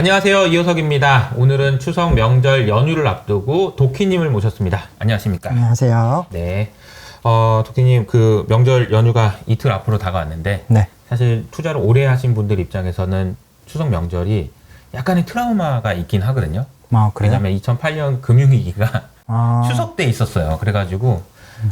안녕하세요. 이호석입니다. 오늘은 추석 명절 연휴를 앞두고 도키님을 모셨습니다. 안녕하십니까? 안녕하세요. 네. 어, 도키님, 그 명절 연휴가 이틀 앞으로 다가왔는데, 네. 사실 투자를 오래 하신 분들 입장에서는 추석 명절이 약간의 트라우마가 있긴 하거든요. 아, 그래요? 왜냐면 2008년 금융위기가 아, 추석 때 있었어요. 그래가지고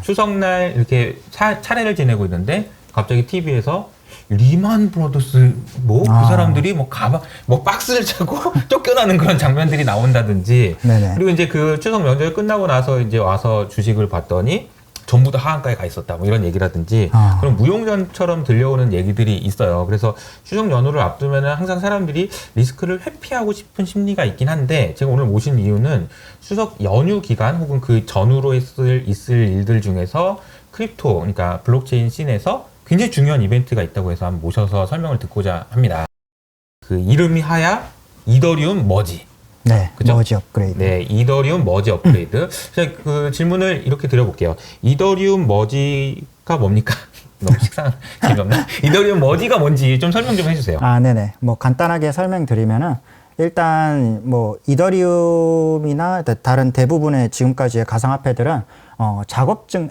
추석날 이렇게 차, 차례를 지내고 있는데 갑자기 TV에서 리만 브로더스 뭐 그 아. 사람들이 뭐 가방 뭐 박스를 차고 쫓겨나는 그런 장면들이 나온다든지 네네. 그리고 이제 그 추석 명절 끝나고 나서 이제 와서 주식을 봤더니 전부 다 하한가에 가 있었다 뭐 이런 얘기라든지 아. 그런 무용전처럼 들려오는 얘기들이 있어요. 그래서 추석 연휴를 앞두면은 항상 사람들이 리스크를 회피하고 싶은 심리가 있긴 한데 제가 오늘 모신 이유는 추석 연휴 기간 혹은 그 전후로 있을, 있을 일들 중에서 크립토 그러니까 블록체인 씬에서 굉장히 중요한 이벤트가 있다고 해서 한번 모셔서 설명을 듣고자 합니다. 그 이름이 하야 이더리움 머지. 네. 그죠? 머지 업그레이드. 네, 이더리움 머지 업그레이드. 제가 그 질문을 이렇게 드려볼게요. 이더리움 머지가 뭡니까? 너무 식상 재미없나? 이더리움 머지가 뭔지 좀 설명 좀 해주세요. 아, 네네. 뭐 간단하게 설명드리면은 일단 뭐 이더리움이나 다른 대부분의 지금까지의 가상화폐들은 어, 작업증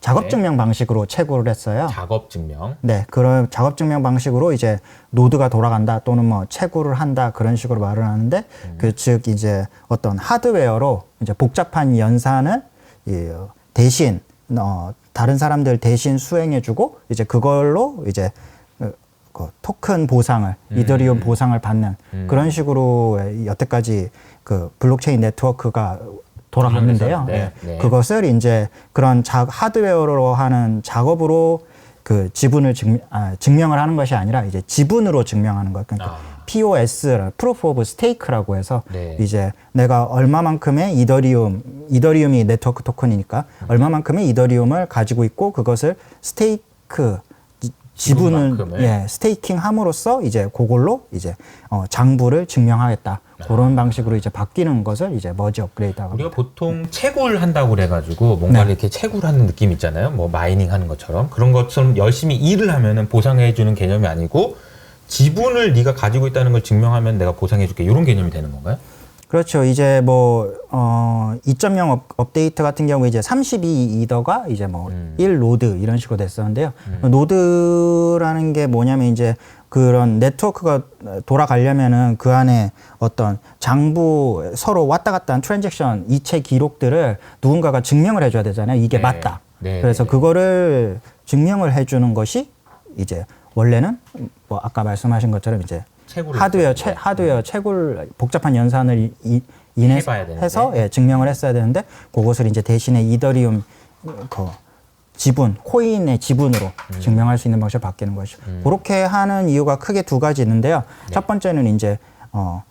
작업 네. 증명 방식으로 채굴을 했어요. 작업 증명. 네, 그런 작업 증명 방식으로 이제 노드가 돌아간다 또는 뭐 채굴을 한다 그런 식으로 말을 하는데 그즉 이제 어떤 하드웨어로 이제 복잡한 연산을 이, 어, 대신 어, 다른 사람들 대신 수행해주고 이제 그걸로 이제 어, 그 토큰 보상을 이더리움 보상을 받는 음. 그런 식으로 여태까지 그 블록체인 네트워크가 돌아갔는데요. 네, 예. 네. 그것을 이제 그런 자, 하드웨어로 하는 작업으로 그 지분을 증, 아, 증명을 하는 것이 아니라 이제 지분으로 증명하는 것. 그러니까 아. POS, Proof of Stake라고 해서 네. 이제 내가 얼마만큼의 이더리움, 이더리움이 네트워크 토큰이니까 음. 얼마만큼의 이더리움을 가지고 있고 그것을 스테이크 지- 지분을? 예, 스테이킹 함으로써 이제 그걸로 이제 어, 장부를 증명하겠다. 그런 방식으로 이제 바뀌는 것을 이제 머지 업그레이드하고 아. 우리가 보통 채굴 한다고 그래가지고 뭔가를 네. 이렇게 채굴하는 느낌 있잖아요. 뭐 마이닝 하는 것처럼 그런 것처럼 열심히 일을 하면은 보상해주는 개념이 아니고 지분을 네가 가지고 있다는 걸 증명하면 내가 보상해줄게 이런 개념이 되는 건가요? 그렇죠. 이제 뭐, 어, 2.0 업, 업데이트 같은 경우에 이제 32 이더가 이제 뭐, 음. 1 노드 이런 식으로 됐었는데요. 노드라는 게 뭐냐면 이제 그런 네트워크가 돌아가려면은 그 안에 어떤 장부 서로 왔다 갔다 한 트랜잭션 이체 기록들을 누군가가 증명을 해줘야 되잖아요. 이게 네. 맞다. 네, 그래서 네, 네. 그거를 증명을 해주는 것이 이제 원래는 뭐 아까 말씀하신 것처럼 이제 하드웨어 채. 하드웨어 채굴 복잡한 연산을 이, 이, 인해 해봐야 되는데. 해서 예, 증명을 했어야 되는데 그것을 이제 대신에 이더리움 그 지분 코인의 지분으로 음. 증명할 수 있는 방식으로 바뀌는 것이죠. 그렇게 하는 이유가 크게 두 가지 있는데요. 네. 첫 번째는 이제 어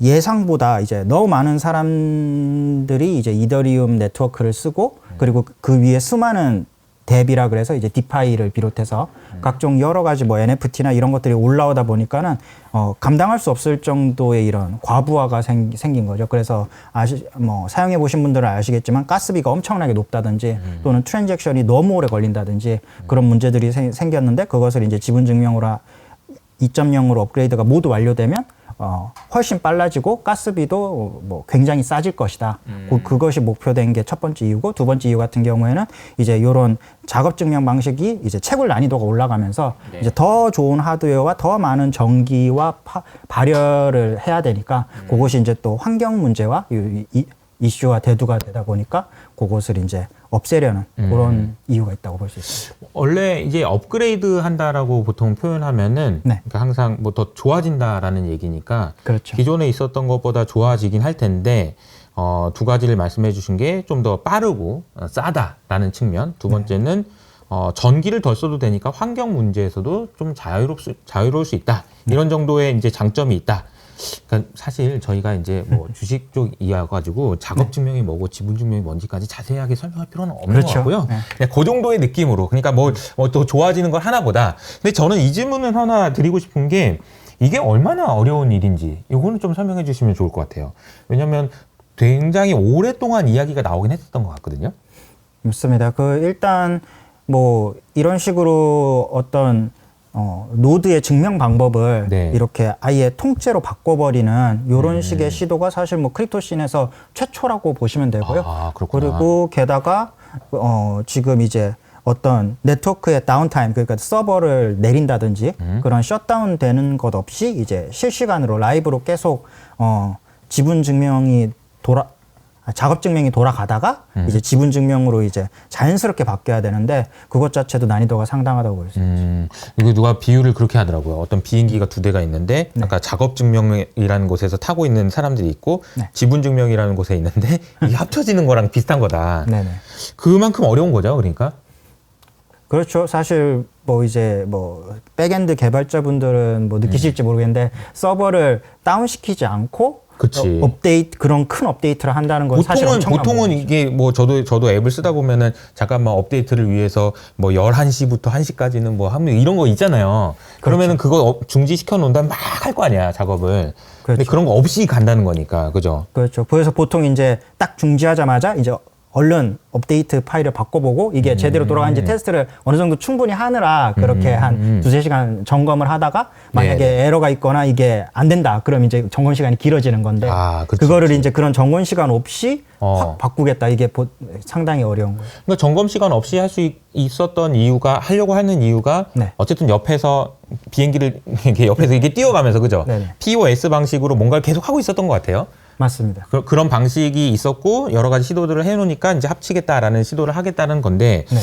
예상보다 이제 너무 많은 사람들이 이제 이더리움 네트워크를 쓰고 음. 그리고 그 위에 수많은 뎁이라 그래서 이제 디파이를 비롯해서 음. 각종 여러 가지 뭐 NFT나 이런 것들이 올라오다 보니까는 어, 감당할 수 없을 정도의 이런 과부하가 생, 생긴 거죠. 그래서 아시 뭐 사용해 보신 분들은 아시겠지만 가스비가 엄청나게 높다든지 음. 또는 트랜잭션이 너무 오래 걸린다든지 그런 문제들이 생, 생겼는데 그것을 이제 지분 증명으로 2.0으로 업그레이드가 모두 완료되면 어, 훨씬 빨라지고 가스비도 뭐 굉장히 싸질 것이다. 그, 그것이 목표된 게 첫 번째 이유고 두 번째 이유 같은 경우에는 이제 이런 작업 증명 방식이 이제 채굴 난이도가 올라가면서 네. 이제 더 좋은 하드웨어와 더 많은 전기와 파, 발열을 해야 되니까 그것이 이제 또 환경 문제와 이, 이, 이슈와 대두가 되다 보니까 그것을 이제 없애려는 그런 이유가 있다고 볼 수 있습니다. 원래 이제 업그레이드 한다라고 보통 표현하면은 네. 그러니까 항상 뭐 더 좋아진다라는 얘기니까 그렇죠. 기존에 있었던 것보다 좋아지긴 할 텐데 어, 두 가지를 말씀해 주신 게 좀 더 빠르고 어, 싸다라는 측면 두 번째는 어, 전기를 덜 써도 되니까 환경 문제에서도 좀 자유롭 수, 자유로울 수 있다 이런 정도의 이제 장점이 있다. 그러니까 사실 저희가 이제 뭐 주식 쪽 이어가지고 작업 증명이 뭐고 지분 증명이 뭔지까지 자세하게 설명할 필요는 없는 그렇죠. 것 같고요. 네. 그냥 그 정도의 느낌으로. 그러니까 뭐또 좋아지는 걸 하나보다. 근데 저는 이 질문을 하나 드리고 싶은 게 이게 얼마나 어려운 일인지 이거는 좀 설명해 주시면 좋을 것 같아요. 왜냐하면 굉장히 오랫동안 이야기가 나오긴 했었던 것 같거든요. 맞습니다. 그 일단 뭐 이런 식으로 어떤 어, 노드의 증명 방법을 네. 이렇게 아예 통째로 바꿔버리는 이런 음. 식의 시도가 사실 뭐 크립토씬에서 최초라고 보시면 되고요. 아, 그렇구나. 그리고 게다가 어, 지금 이제 어떤 네트워크의 다운타임 그러니까 서버를 내린다든지 음. 그런 셧다운 되는 것 없이 이제 실시간으로 라이브로 계속 어, 지분 증명이 돌아 아, 작업 증명이 돌아가다가 음. 이제 지분 증명으로 이제 자연스럽게 바뀌어야 되는데 그것 자체도 난이도가 상당하다고 볼수 있어요. 음, 이거 누가 비유를 그렇게 하더라고요. 어떤 비행기가 두 대가 있는데 네. 아까 작업 증명이라는 곳에서 타고 있는 사람들이 있고 네. 지분 증명이라는 곳에 있는데 이게 합쳐지는 거랑 비슷한 거다. 네네. 그만큼 어려운 거죠. 그러니까. 그렇죠. 사실 뭐 이제 뭐 백엔드 개발자분들은 뭐 느끼실지 모르겠는데 서버를 다운시키지 않고 그치. 어, 업데이트 그런 큰 업데이트를 한다는 건 사실 보통은 엄청난 보통은 부분이죠. 이게 뭐 저도 저도 앱을 쓰다 보면은 잠깐만 업데이트를 위해서 뭐 11시부터 1시까지는 뭐 하면 이런 거 있잖아요. 그러면은 그거 업- 중지시켜 놓는다 막 할 거 아니야, 작업을. 근데 그렇죠. 그런 거 없이 간다는 거니까. 그죠? 그렇죠. 그래서 보통 이제 딱 중지하자마자 이제 얼른 업데이트 파일을 바꿔보고 이게 제대로 돌아가는지 테스트를 어느 정도 충분히 하느라 그렇게 한 두세 시간 점검을 하다가 만약에 네네. 에러가 있거나 이게 안 된다. 그럼 이제 점검 시간이 길어지는 건데 아, 그치, 그거를 그치. 이제 그런 점검 시간 없이 어. 확 바꾸겠다. 이게 보- 상당히 어려운 거예요. 그러니까 점검 시간 없이 할 수 있었던 이유가 하려고 하는 이유가 네. 어쨌든 옆에서 비행기를 이렇게 옆에서 이게 뛰어가면서 그죠? 네네. POS 방식으로 뭔가를 계속 하고 있었던 것 같아요. 맞습니다. 그, 그런 방식이 있었고 여러 가지 시도들을 해놓으니까 이제 합치겠다라는 시도를 하겠다는 건데 네.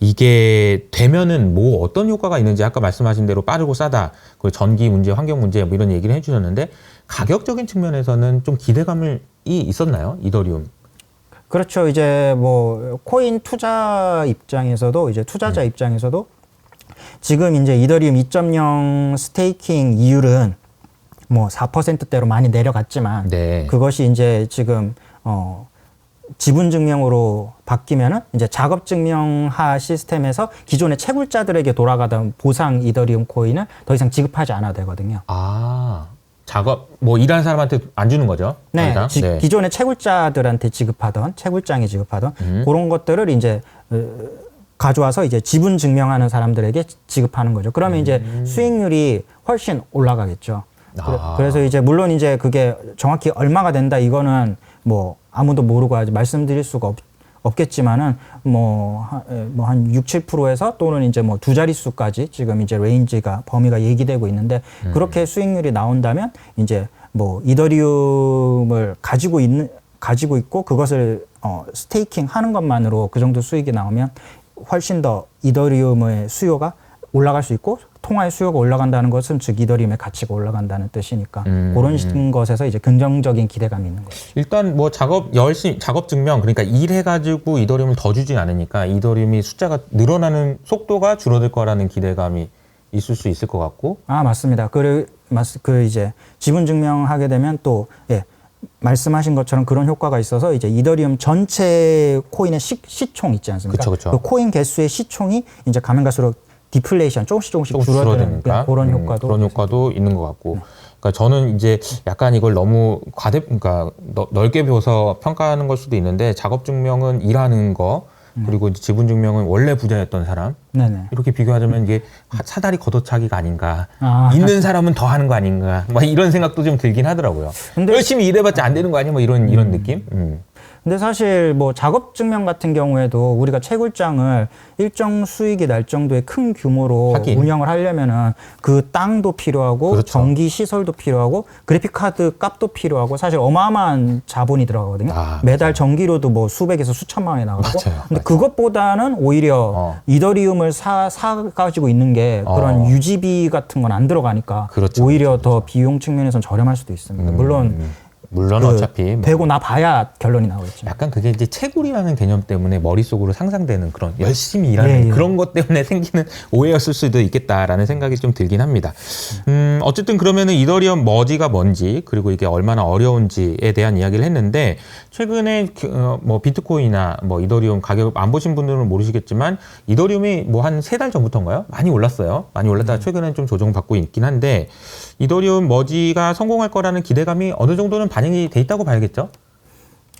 이게 되면은 뭐 어떤 효과가 있는지 아까 말씀하신 대로 빠르고 싸다 그 전기 문제, 환경 문제 뭐 이런 얘기를 해주셨는데 가격적인 측면에서는 좀 기대감이 있었나요? 이더리움. 그렇죠. 이제 뭐 코인 투자 입장에서도 이제 투자자 네. 입장에서도 지금 이제 이더리움 2.0 스테이킹 이율은 뭐 4%대로 많이 내려갔지만 네. 그것이 이제 지금 어 지분 증명으로 바뀌면은 이제 작업 증명화 시스템에서 기존의 채굴자들에게 돌아가던 보상 이더리움 코인을 더 이상 지급하지 않아도 되거든요. 아 작업 뭐 일하는 사람한테 안 주는 거죠? 더 네? 지- 기존의 채굴자들한테 지급하던 채굴장이 지급하던 음. 그런 것들을 이제 어, 가져와서 이제 지분 증명하는 사람들에게 지- 지급하는 거죠. 그러면 이제 수익률이 훨씬 올라가겠죠. 그래- 아. 그래서 이제 물론 이제 그게 정확히 얼마가 된다 이거는 뭐 아무도 모르고 아직 말씀드릴 수가 없, 없겠지만은 뭐뭐한 6, 7%에서 또는 이제 뭐 두 자릿수까지 지금 이제 레인지가 범위가 얘기되고 있는데 그렇게 수익률이 나온다면 이제 뭐 이더리움을 가지고 있는 가지고 있고 그것을 어 스테이킹 하는 것만으로 그 정도 수익이 나오면 훨씬 더 이더리움의 수요가 올라갈 수 있고 통화의 수요가 올라간다는 것은 즉 이더리움의 가치가 올라간다는 뜻이니까 음, 그런 식 것에서 이제 긍정적인 기대감이 있는 거죠. 일단 뭐 작업 열심히 작업 증명 그러니까 일해 가지고 이더리움을 더 주진 않으니까 이더리움이 숫자가 늘어나는 속도가 줄어들 거라는 기대감이 있을 수 있을 것 같고 아 맞습니다. 그, 맞, 그 이제 지분 증명하게 되면 또 예, 말씀하신 것처럼 그런 효과가 있어서 이제 이더리움 전체 코인의 시, 시총 있지 않습니까? 그쵸, 그쵸. 그 코인 개수의 시총이 이제 가면 갈수록 디플레이션 조금씩 조금씩 조금 줄어드는 줄어드니까. 그런 음, 효과도 그런 효과도 있는 것 같고. 그러니까 저는 이제 약간 이걸 너무 과대 그러니까 너- 넓게 배워서 평가하는 걸 수도 있는데 작업 증명은 일하는 거 그리고 이제 지분 증명은 원래 부자였던 사람. 네네. 이렇게 비교하자면 이게 하- 사다리 걷어차기가 아닌가. 아. 있는 사람은 더 하는 거 아닌가. 막 이런 생각도 좀 들긴 하더라고요. 근데- 열심히 일해봤자 안 되는 거 아니야? 뭐 이런 이런 느낌? 음. 근데 사실 뭐 작업 증명 같은 경우에도 우리가 채굴장을 일정 수익이 날 정도의 큰 규모로 하긴. 운영을 하려면은 그 땅도 필요하고 그렇죠. 전기 시설도 필요하고 그래픽 카드 값도 필요하고 사실 어마어마한 자본이 들어가거든요. 아, 매달 전기료도 뭐 수백에서 수천만 원이 나가고. 맞아요, 근데 맞아요. 그것보다는 오히려 어. 이더리움을 사, 사 가지고 있는 게 그런 어. 유지비 같은 건 안 들어가니까 그렇죠, 오히려 더 비용 측면에서는 저렴할 수도 있습니다. 물론 음, 물론 그 어차피 뭐 되고 나 봐야 결론이 나오겠죠. 약간 그게 이제 채굴이라는 개념 때문에 머릿속으로 상상되는 그런 열심히 일하는 예, 예. 그런 것 때문에 생기는 오해였을 수도 있겠다라는 생각이 좀 들긴 합니다. 음, 어쨌든 그러면은 이더리움 머지가 뭔지 그리고 이게 얼마나 어려운지에 대한 이야기를 했는데 최근에 그, 어, 뭐 비트코인이나 뭐 이더리움 가격 안 보신 분들은 모르시겠지만 이더리움이 뭐 한 세 달 전부터인가요? 많이 올랐어요. 많이 올랐다가 최근에 좀 조정받고 있긴 한데 이더리움 머지가 성공할 거라는 기대감이 어느 정도는 반영 이 돼 있다고 봐야겠죠?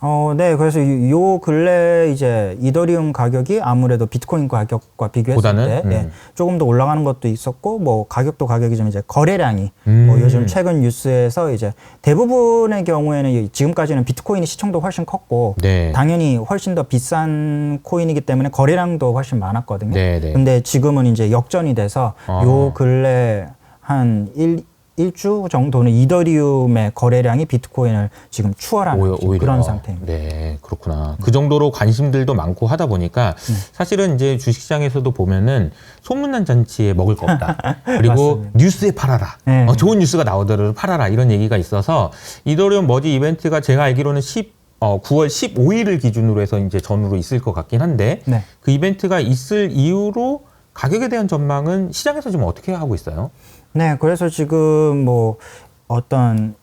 어, 네. 그래서 요, 요 근래 이제 이더리움 가격이 아무래도 비트코인 가격과 비교했을 보다는? 때 예, 음. 조금 더 올라가는 것도 있었고 뭐 가격도 가격이 좀 이제 거래량이 음. 뭐 요즘 최근 뉴스에서 이제 대부분의 경우에는 이- 지금까지는 비트코인이 시총도 훨씬 컸고 네. 당연히 훨씬 더 비싼 코인이기 때문에 거래량도 훨씬 많았거든요. 네, 네. 근데 지금은 이제 역전이 돼서 아. 요 근래 한 일, 일주 정도는 이더리움의 거래량이 비트코인을 지금 추월하는 오히려, 지금. 그런 상태입니다. 네, 그렇구나. 그 정도로 관심들도 많고 하다 보니까 네. 사실은 이제 주식시장에서도 보면은 소문난 잔치에 먹을 거 없다. 그리고. 뉴스에 팔아라. 네. 어, 좋은 뉴스가 나오더라도 팔아라. 이런 얘기가 있어서 이더리움 머지 이벤트가 제가 알기로는 10, 어, 9월 15일을 기준으로 해서 이제 전후로 있을 것 같긴 한데 네. 그 이벤트가 있을 이후로 가격에 대한 전망은 시장에서 지금 어떻게 하고 있어요? 네, 그래서 지금 뭐 어떤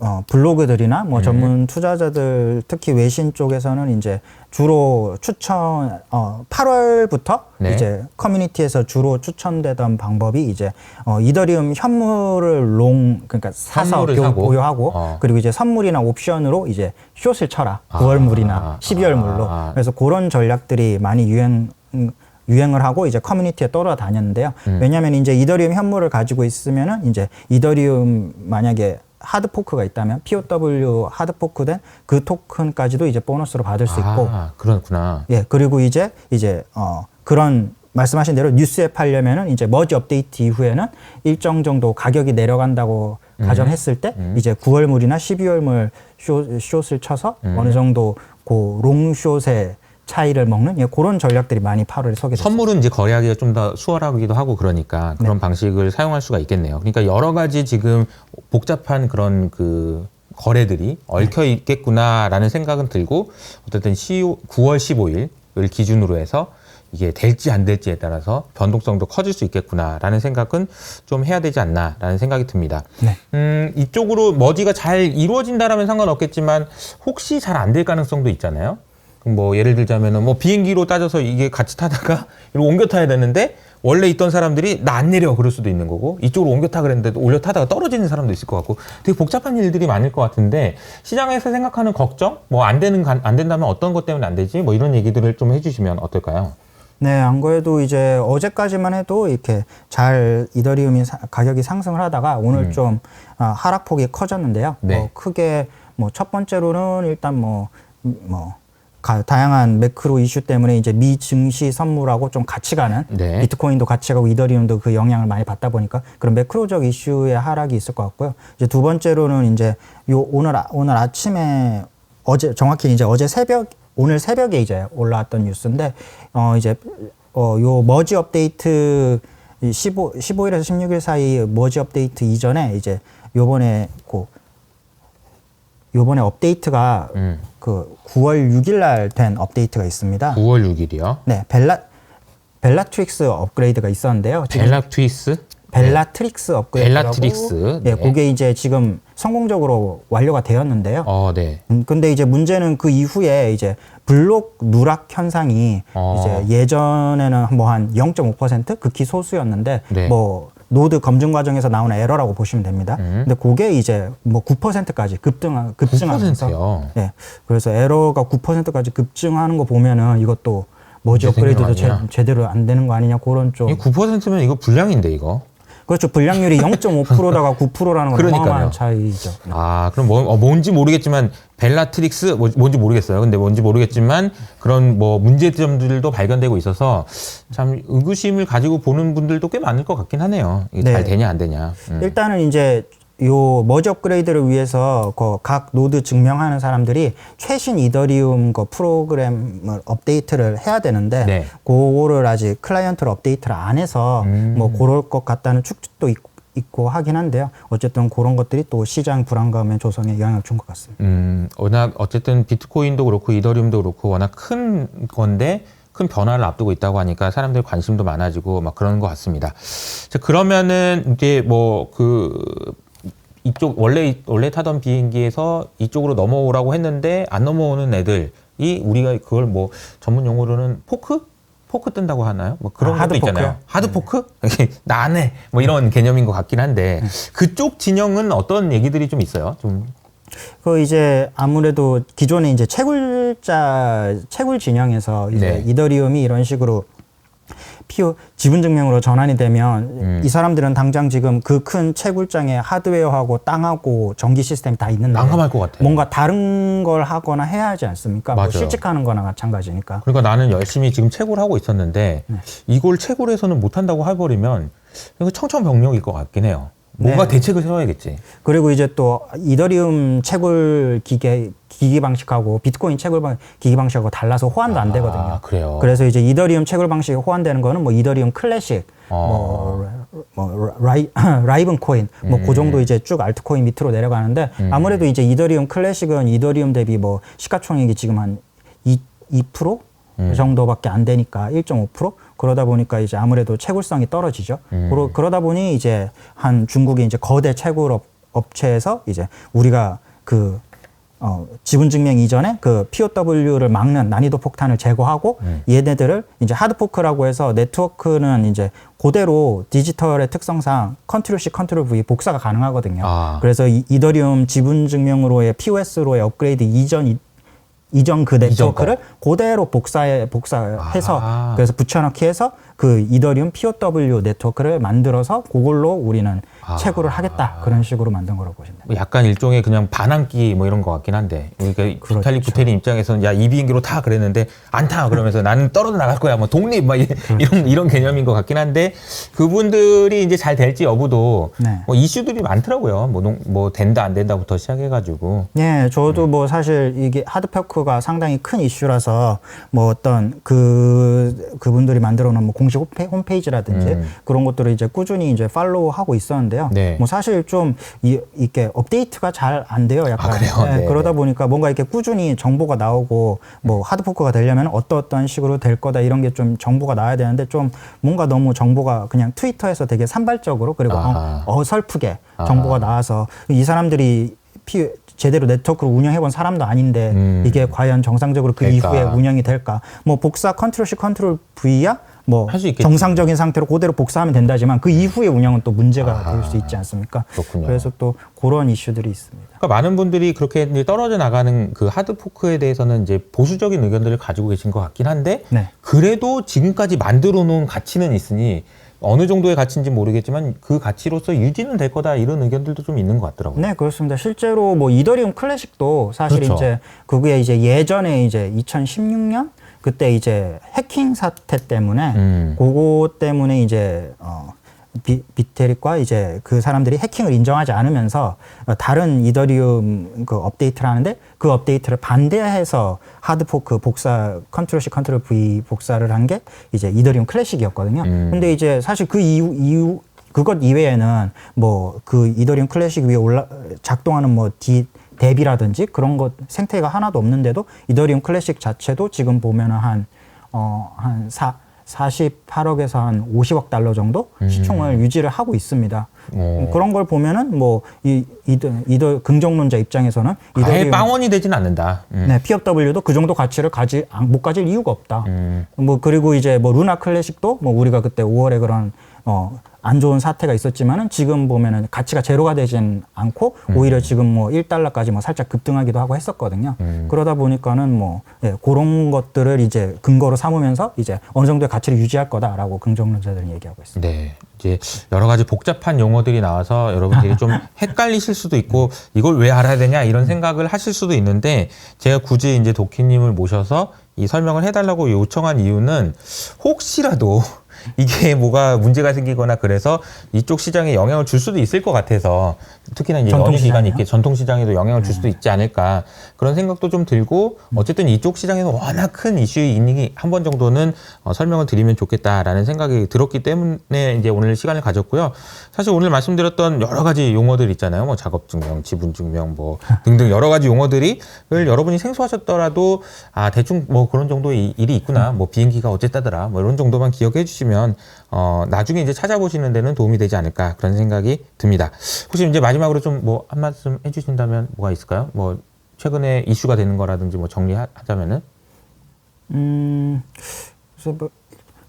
어, 블로그들이나 네. 뭐 전문 투자자들 특히 외신 쪽에서는 이제 주로 추천 어 8월부터 네. 이제 커뮤니티에서 주로 추천되던 방법이 이제 어 이더리움 현물을 롱 그러니까 사서 현물을 교- 사고? 보유하고 어. 그리고 이제 선물이나 옵션으로 이제 숏을 쳐라 아. 9월물이나 12월물로 아. 그래서 그런 전략들이 많이 유행 음, 유행을 하고 이제 커뮤니티에 떠돌아다녔는데요. 음. 왜냐하면 이제 이더리움 현물을 가지고 있으면은 이제 이더리움 만약에 하드 포크가 있다면 POW 하드 포크된 그 토큰까지도 이제 보너스로 받을 수 있고 아, 그렇구나. 예 그리고 이제 이제 어 그런 말씀하신 대로 뉴스에 팔려면은 이제 머지 업데이트 이후에는 일정 정도 가격이 내려간다고 음. 가정했을 때 이제 9월물이나 12월물 숏, 숏을 쳐서 음. 어느 정도 그 롱숏의 차이를 먹는 예, 그런 전략들이 많이 8월에 서게 됐습니다. 선물은 이제 거래하기가 좀 더 수월하기도 하고 그러니까 그런 방식을 사용할 수가 있겠네요. 그러니까 여러 가지 지금 복잡한 그런 그 거래들이 얽혀 있겠구나라는 생각은 들고 어쨌든 10 9월 15일을 기준으로 해서 이게 될지 안 될지에 따라서 변동성도 커질 수 있겠구나라는 생각은 좀 해야 되지 않나라는 생각이 듭니다. 네. 음, 이쪽으로 머지가 잘 이루어진다라면 상관없겠지만 혹시 잘 안 될 가능성도 있잖아요. 뭐 예를 들자면은 뭐 비행기로 따져서 이게 같이 타다가 이리로 옮겨 타야 되는데 원래 있던 사람들이 나 안 내려 그럴 수도 있는 거고 이쪽으로 옮겨 타 그랬는데 올려 타다가 떨어지는 사람도 있을 것 같고 되게 복잡한 일들이 많을 것 같은데 시장에서 생각하는 걱정 뭐 안 되는 가- 안 된다면 어떤 것 때문에 안 되지 뭐 이런 얘기들을 좀 해주시면 어떨까요? 네, 안 그래도 이제 어제까지만 해도 이렇게 잘 이더리움이 사- 가격이 상승을 하다가 오늘 좀 아, 하락폭이 커졌는데요. 음. 네. 뭐 크게 뭐 첫 번째로는 일단 뭐뭐 다양한 매크로 이슈 때문에 이제 미 증시 선물하고 좀 같이 가는 네. 비트코인도 같이 가고 이더리움도 그 영향을 많이 받다 보니까 그런 매크로적 이슈의 하락이 있을 것 같고요. 이제 두 번째로는 이제 요 오늘 아- 오늘 아침에 어제 정확히 이제 어제 새벽 오늘 새벽에 이제 올라왔던 뉴스인데 어 이제 어요 머지 업데이트 이 15, 15일에서 16일 사이 머지 업데이트 이전에 이제 요번에 그 요번에 업데이트가 음. 그 9월 6일 날 된 업데이트가 있습니다. 9월 6일이요. 네, 벨라 벨라트릭스 업그레이드가 있었는데요. 지금 벨라 트위스 벨라트릭스 업그레이드라고 벨라트릭스, 예, 네. 그게 이제 지금 성공적으로 완료가 되었는데요. 어, 네. 음, 근데 이제 문제는 그 이후에 이제 블록 누락 현상이 어. 이제 예전에는 뭐 한 0.5% 극히 소수였는데 네. 뭐 노드 검증 과정에서 나오는 에러라고 보시면 됩니다. 음. 근데 그게 이제 뭐 9%까지 급등 급증하면서 9%요. 예. 그래서 에러가 9%까지 급증하는 거 보면은 이것도 거 업그레이드도 제? 제대로 안 되는 거 아니냐 그런 좀 이게 9%면 이거 불량인데 이거. 그렇죠 불량률이 0.5%다가 9%라는 건. 어마어마한 차이죠. 아, 그럼 뭐, 어, 뭔지 모르겠지만 벨라트릭스 뭐, 뭔지 모르겠어요. 근데 뭔지 모르겠지만 그런 뭐 문제점들도 발견되고 있어서 참 의구심을 가지고 보는 분들도 꽤 많을 것 같긴 하네요. 이게 네. 잘 되냐 안 되냐. 음. 일단은 이제 요 머지 업그레이드를 위해서 그 각 노드 증명하는 사람들이 최신 이더리움 그 프로그램을 업데이트를 해야 되는데 네. 그거를 아직 클라이언트를 업데이트를 안 해서 음. 뭐 그럴 것 같다는 추측도 있고, 있고 하긴 한데요. 어쨌든 그런 것들이 또 시장 불안감의 조성에 영향을 준 것 같습니다. 음, 워낙 어쨌든 비트코인도 그렇고 이더리움도 그렇고 워낙 큰 건데 큰 변화를 앞두고 있다고 하니까 사람들 관심도 많아지고 막 그런 것 같습니다. 자, 그러면은 이제 뭐 그 이쪽 원래 원래 타던 비행기에서 이쪽으로 넘어오라고 했는데 안 넘어오는 애들이 우리가 그걸 뭐 전문 용어로는 포크 포크 뜬다고 하나요? 뭐 그런 아, 것도 있잖아요. 하드 포크? 나안 해. 뭐 이런 개념인 것 같긴 한데 그쪽 진영은 어떤 얘기들이 좀 있어요. 좀 그 이제 아무래도 기존에 이제 채굴자 채굴 진영에서 이제 네. 이더리움이 이런 식으로 피오 지분 증명으로 전환이 되면 음. 이 사람들은 당장 지금 그 큰 채굴장에 하드웨어하고 땅하고 전기 시스템이 다 있는데 난감할 것 같아. 뭔가 다른 걸 하거나 해야 하지 않습니까? 뭐 맞아요. 실직하는 거나 마찬가지니까. 그러니까 나는 열심히 지금 채굴 하고 있었는데 네. 이걸 채굴해서는 못 한다고 해버리면 이거 청천벽력일 것 같긴 해요. 뭔가 네. 대책을 세워야겠지. 그리고 이제 또 이더리움 채굴 기계 기기 방식하고 비트코인 채굴 방, 기기 방식하고 달라서 호환도 안 되거든요. 아, 그래요. 그래서 이제 이더리움 채굴 방식이 호환되는 거는 뭐 이더리움 클래식, 뭐, 뭐 라이, 라이븐 코인, 뭐그 정도 이제 쭉 알트코인 밑으로 내려가는데 아무래도 이제 이더리움 클래식은 이더리움 대비 뭐 시가총액이 지금 한 2, 2% 정도밖에 안 되니까 1.5% 그러다 보니까 이제 아무래도 채굴성이 떨어지죠. 그러, 그러다 보니 이제 한 중국의 이제 거대 채굴 업, 업체에서 이제 우리가 그 어, 지분 증명 이전에 그 POW를 막는 난이도 폭탄을 제거하고 얘네들을 이제 하드포크라고 해서 네트워크는 이제 그대로 디지털의 특성상 컨트롤 C, 컨트롤 V 복사가 가능하거든요. 아. 그래서 이, 이더리움 지분 증명으로의 POS로의 업그레이드 이전 이, 이전 그 네트워크를 그대로 복사해 복사해서 아. 그래서 붙여넣기 해서 그 이더리움 POW 네트워크를 만들어서 그걸로 우리는 아. 채굴을 하겠다 그런 식으로 만든 거라고 보시면 됩니다. 뭐 약간 일종의 그냥 반항기 뭐 이런 것 같긴 한데 그러니까 그렇죠. 비탈릭 부테린 입장에서는 야 이 비행기로 타 그랬는데 안 타 그러면서 나는 떨어져 나갈 거야 뭐 독립 막 이- 그렇죠. 이런 이런 개념인 것 같긴 한데 그분들이 이제 잘 될지 여부도 네. 뭐 이슈들이 많더라고요 뭐, 농- 뭐 된다 안 된다부터 시작해가지고 예, 저도 뭐 사실 이게 하드패크가 상당히 큰 이슈라서 뭐 어떤 그 그분들이 만들어 놓은 뭐 공식 홈페, 홈페이지라든지 음. 그런 것들을 이제 꾸준히 이제 팔로우 하고 있었는데 요. 네. 뭐 사실 좀 이, 이렇게 업데이트가 잘 안 돼요. 약간. 아, 그래요? 예, 네, 그러다 네. 보니까 뭔가 이렇게 꾸준히 정보가 나오고 뭐 하드포크가 되려면 어떤 어떤 식으로 될 거다 이런 게 좀 정보가 나와야 되는데 좀 뭔가 너무 정보가 그냥 트위터에서 되게 산발적으로 그리고 아하. 어, 어설프게 아하. 정보가 나와서 이 사람들이 피, 제대로 네트워크를 운영해본 사람도 아닌데 음. 이게 과연 정상적으로 그 될까? 이후에 운영이 될까? 뭐 복사 컨트롤 C 컨트롤 V야 뭐. 정상적인 상태로 그대로 복사하면 된다지만 그 이후의 운영은 또 문제가 아하. 될수 있지 않습니까? 그렇군요. 그래서 또 그런 이슈들이 있습니다. 그러니까 많은 분들이 그렇게 떨어져 나가는 그 하드 포크에 대해서는 이제 보수적인 의견들을 가지고 계신 것 같긴 한데 네. 그래도 지금까지 만들어 놓은 가치는 있으니 어느 정도의 가치인지 모르겠지만 그 가치로서 유지는 될 거다 이런 의견들도 좀 있는 것 같더라고요. 네, 그렇습니다. 실제로 뭐 이더리움 클래식도 사실 그렇죠. 이제 그게 이제 예전에 이제 2016년 그때 이제 해킹 사태 때문에 음. 그거 때문에 이제 어 비, 비테릭과 이제 그 사람들이 해킹을 인정하지 않으면서 어, 다른 이더리움 그 업데이트를 하는데 그 업데이트를 반대해서 하드포크 복사 컨트롤 C 컨트롤 V 복사를 한 게 이제 이더리움 클래식이었거든요. 음. 근데 이제 사실 그 이후 이후 그것 이외에는 뭐 그 이더리움 클래식 위에 올라 작동하는 뭐 디, 대비라든지 그런 것 생태가 하나도 없는데도 이더리움 클래식 자체도 지금 보면은 한 어, 한 사, 48억에서 한 50억 달러 정도 시총을 유지를 하고 있습니다. 음. 오. 그런 걸 보면은 뭐이 이더 이더 긍정론자 입장에서는 이더리움 빵원이 되진 않는다. 음. 네, PFW도 그 정도 가치를 가지 안- 못 가질 이유가 없다. 음. 뭐 그리고 이제 뭐 루나 클래식도 뭐 우리가 그때 5월에 그런 어 안 좋은 사태가 있었지만은 지금 보면은 가치가 제로가 되진 않고 음. 오히려 지금 뭐 1달러까지 뭐 살짝 급등하기도 하고 했었거든요. 음. 그러다 보니까는 뭐 예, 그런 것들을 이제 근거로 삼으면서 이제 어느 정도의 가치를 유지할 거다라고 긍정론자들은 얘기하고 있습니다. 네. 이제 여러 가지 복잡한 용어들이 나와서 여러분들이 좀 헷갈리실 수도 있고 이걸 왜 알아야 되냐 이런 생각을 하실 수도 있는데 제가 굳이 이제 도키님을 모셔서 이 설명을 해달라고 요청한 이유는 혹시라도 이게 뭐가 문제가 생기거나 그래서 이쪽 시장에 영향을 줄 수도 있을 것 같아서 특히나 이제 연휴 기간이? 있게 전통 시장에도 영향을 줄 수도 있지 않을까 그런 생각도 좀 들고 어쨌든 이쪽 시장에는 워낙 큰 이슈의 이닝이 한번 정도는 어, 설명을 드리면 좋겠다라는 생각이 들었기 때문에 이제 오늘 시간을 가졌고요. 사실 오늘 말씀드렸던 여러 가지 용어들 있잖아요. 뭐 작업 증명, 지분 증명 뭐 등등 여러 가지 용어들이 을 여러분이 생소하셨더라도 아 대충 뭐 그런 정도의 이- 일이 있구나. 뭐 비행기가 어쨌다더라. 뭐 이런 정도만 기억해 주시면 어 나중에 이제 찾아보시는 데는 도움이 되지 않을까 그런 생각이 듭니다. 혹시 이제 마지막으로 좀 뭐 한 말씀 해 주신다면 뭐가 있을까요? 뭐 최근에 이슈가 되는 거라든지 뭐 정리하자면은 음, 그래서 뭐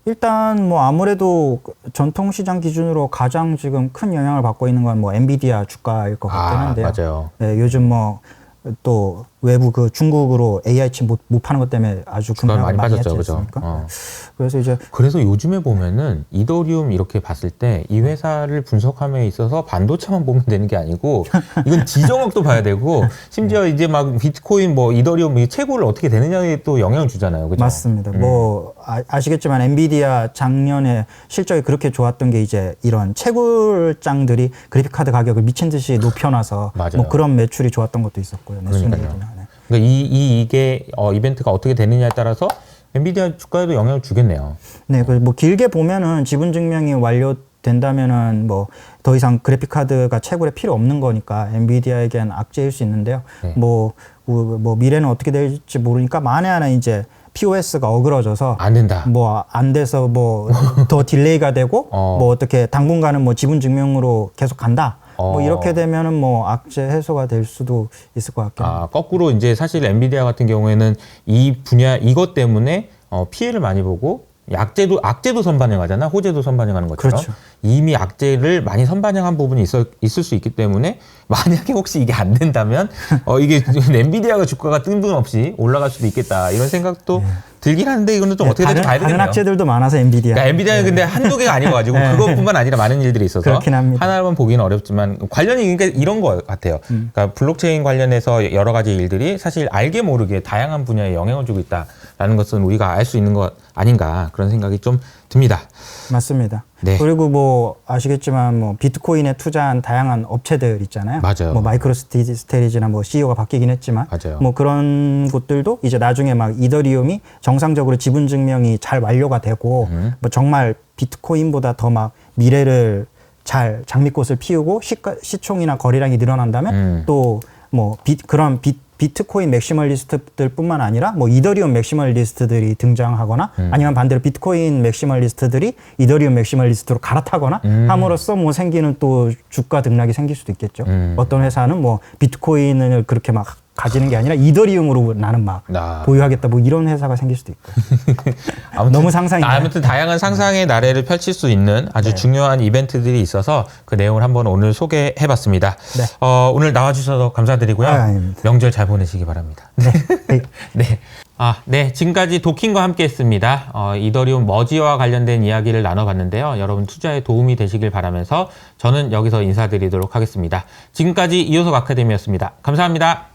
일단 뭐 아무래도 전통 시장 기준으로 가장 지금 큰 영향을 받고 있는 건 뭐 엔비디아 주가일 것 같긴 아, 한데요. 맞아요. 예, 요즘 뭐 또 외부 그 중국으로 AI 칩 못, 못 파는 것 때문에 아주 급락을 많이 많이 빠졌죠, 그죠? 않습니까? 어. 그래서 이제 그래서 요즘에 보면은 이더리움 이렇게 봤을 때 이 회사를 분석함에 있어서 반도체만 보면 되는 게 아니고 이건 지정학도 봐야 되고 심지어 이제 막 비트코인 뭐 이더리움 이 채굴을 어떻게 되느냐에 또 영향을 주잖아요. 그죠? 맞습니다. 음. 뭐 아, 시겠지만 엔비디아 작년에 실적이 그렇게 좋았던 게 이제 이런 채굴장들이 그래픽 카드 가격을 미친 듯이 높여놔서. 뭐 그런 매출이 좋았던 것도 있었고요. 네, 그러니까요. 그러니까 이, 이 이게 어, 이벤트가 어떻게 되느냐에 따라서 엔비디아 주가에도 영향을 주겠네요. 네, 그뭐 길게 보면은 지분 증명이 완료된다면은 뭐 더 이상 그래픽 카드가 채굴에 필요 없는 거니까 엔비디아에겐 악재일 수 있는데요. 네. 뭐, 뭐, 뭐 미래는 어떻게 될지 모르니까 만에 하나 이제 POS가 어그러져서 안 된다. 뭐 안 돼서 뭐 더 딜레이가 되고 어. 뭐 어떻게 당분간은 뭐 지분 증명으로 계속 간다. 뭐 어. 이렇게 되면은 뭐 악재 해소가 될 수도 있을 것 같긴 합니다. 아, 거꾸로 이제 사실 엔비디아 같은 경우에는 이 분야 이것 때문에 어, 피해를 많이 보고 약재도 악재도 선반영하잖아 호재도 선반영하는 것처럼 그렇죠. 이미 악재를 많이 선반영한 부분이 있어, 있을 수 있기 때문에 만약에 혹시 이게 안 된다면 어 이게 엔비디아가 주가가 뜬금없이 올라갈 수도 있겠다 이런 생각도 들긴 하는데 이거는 좀 네, 어떻게 될지 다른, 봐야 다른 되겠네요. 악재들도 많아서 엔비디아. 그러니까 엔비디아는 근데 한두 개가 아니어가지고 네. 그것뿐만 아니라 많은 일들이 있어서 그렇긴 합니다. 하나만 보기는 어렵지만 관련이 그러니까 이런 거 같아요. 음. 그러니까 블록체인 관련해서 여러 가지 일들이 사실 알게 모르게 다양한 분야에 영향을 주고 있다 라는 것은 우리가 알 수 있는 것 아닌가 그런 생각이 좀 듭니다. 맞습니다. 네. 그리고 뭐 아시겠지만 뭐 비트코인에 투자한 다양한 업체들 있잖아요. 맞아요. 뭐 마이크로 스테리지나 뭐 CEO가 바뀌긴 했지만 맞아요. 뭐 그런 곳들도 이제 나중에 막 이더리움이 정상적으로 지분 증명이 잘 완료가 되고 음. 뭐 정말 비트코인보다 더 막 미래를 잘 장미꽃을 피우고 시가, 시총이나 거래량이 늘어난다면 음. 또뭐 그런 비, 비트코인 맥시멀리스트들뿐만 아니라 뭐 이더리움 맥시멀리스트들이 등장하거나 음. 아니면 반대로 비트코인 맥시멀리스트들이 이더리움 맥시멀리스트로 갈아타거나 음. 함으로써 뭐 생기는 또 주가 등락이 생길 수도 있겠죠. 음. 어떤 회사는 뭐 비트코인을 그렇게 막 가지는 게 아니라 이더리움으로 나는 막 아. 보유하겠다 뭐 이런 회사가 생길 수도 있고 아무튼, 너무 상상이네요. 아무튼 다양한 상상의 나래를 펼칠 수 있는 아주 네. 중요한 이벤트들이 있어서 그 내용을 한번 오늘 소개해봤습니다. 네. 어, 오늘 나와주셔서 감사드리고요. 아. 명절 잘 보내시기 바랍니다. 네. 네. 네. 아, 네. 지금까지 도킹과 함께 했습니다. 어, 이더리움 머지와 관련된 이야기를 나눠봤는데요. 여러분 투자에 도움이 되시길 바라면서 저는 여기서 인사드리도록 하겠습니다. 지금까지 이호석 아카데미였습니다. 감사합니다.